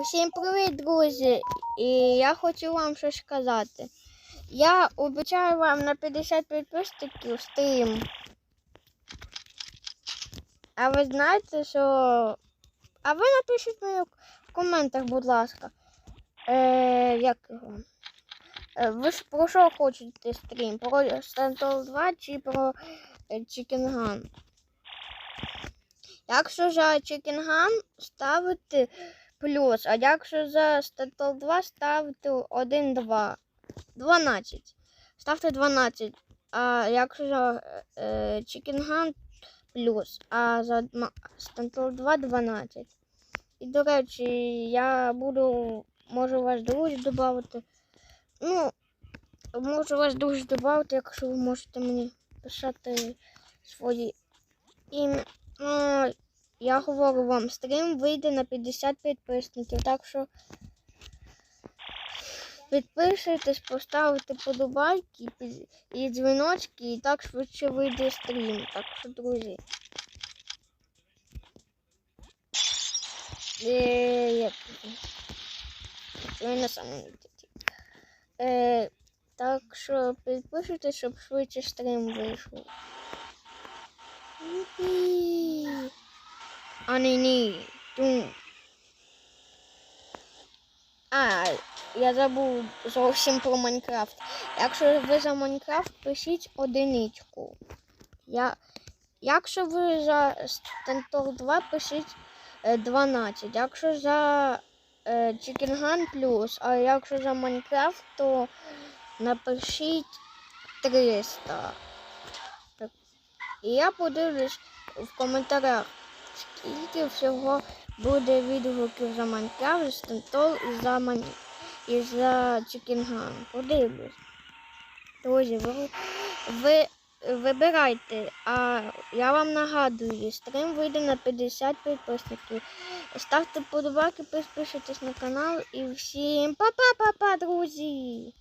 Усім привіт, друзі! І я хочу вам щось сказати. Я обіцяю вам на 50 підписників стрім. А ви знаєте, що. А ви напишіть мені в коментах, будь ласка. Е, як його? Е, ви ж про що хочете стрім? Про Stantol 2 чи про е, Chicken Gun? Якщо за Chicken Gun ставити плюс, а якщо за Stantol 2 ставити 1, 2, 12. Ставте 12. А якщо за е, Chicken Gun плюс, а за Stantol 2 12. І, до речі, я буду, можу вас друзі додати. Ну, можу вас друзі додати, якщо ви можете мені писати свої ім'я. Я говорю вам, стрім вийде на 50 підписників, так що підписуйтесь, поставите подобайки і дзвіночки, і так швидше вийде стрім. Так що, друзі. Е? Ви на самому. Е, так що підписуйтесь, щоб швидше стрім вийшов. Ні, ні. Тум. А, я забув зовсім про Майнкрафт. Якщо ви за Майнкрафт, пишіть одиничку. Я... Якщо ви за Стентор 2, пишіть е, 12. Якщо за е, Chicken Gun плюс, а якщо за Майнкрафт, то напишіть 300. І я подивлюсь в коментарях, скільки всього буде відгуків за Майнкрафт, за Стентол і за Майн... і за Gun. Подивлюсь. Друзі, ви, ви вибирайте, а я вам нагадую, стрім вийде на 50 підписників. Ставте подобайки, підписуйтесь на канал і всім па-па-па-па, друзі!